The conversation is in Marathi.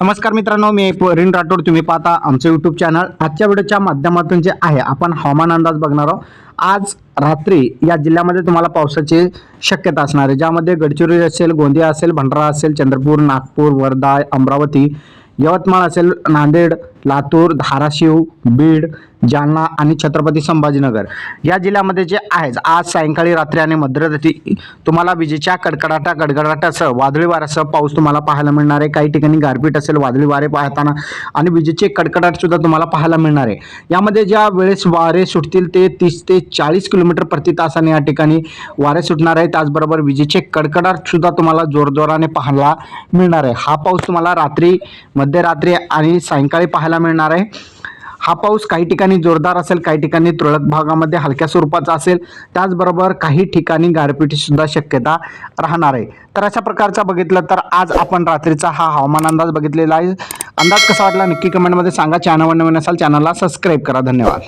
नमस्कार मित्रांनो मी रिन राठोड. तुम्ही पाहता आमचं यूट्यूब चॅनल आजच्या व्हिडिओच्या माध्यमातून जे आहे आपण हवामान अंदाज बघणार आहोत. आज रात्री या जिल्ह्यामध्ये तुम्हाला पावसाची शक्यता असणार आहे. ज्यामध्ये गडचिरोली असेल गोंदिया असेल भंडारा असेल चंद्रपूर नागपूर वर्धा अमरावती यवतमाळ असेल नांदेड लातूर धाराशिव बीड जालना आणि छत्रपती संभाजीनगर या जिल्ह्यामध्ये जे आहे आज सायंकाळी रात्री आणि मध्यरात्री तुम्हाला विजेच्या कडकडाटा गडगडाटासह वादळी वाऱ्यासह पाऊस तुम्हाला पाहायला मिळणार आहे. काही ठिकाणी गारपीट असेल वादळी वारे पाहताना आणि विजेचे कडकडाट सुद्धा तुम्हाला पाहायला मिळणार आहे. यामध्ये ज्या वेळेस वारे सुटतील ते तीस ते चाळीस किलोमीटर प्रति तासाने या ठिकाणी वारे सुटणार आहे त्याचबरोबर विजेचे कडकडाट सुद्धा तुम्हाला जोरजोराने पाहायला मिळणार आहे. हा पाऊस तुम्हाला रात्री मध्यरात्री आणि सायंकाळी पाहायला मिळणार आहे. हा पाऊस काही ठिकाणी जोरदार असेल काही ठिकाणी तुरळक भागामध्ये हलक्या स्वरूपाचा असेल. त्याचबरोबर काही ठिकाणी गारपीटीसुद्धा शक्यता राहणार आहे. तर अशा प्रकारचा बघितलं तर आज आपण रात्रीचा हा हवामान अंदाज बघितलेला आहे. अंदाज कसा वाटला नक्की कमेंटमध्ये सांगा. चॅनल नवीन असाल चॅनलला सबस्क्राईब करा. धन्यवाद.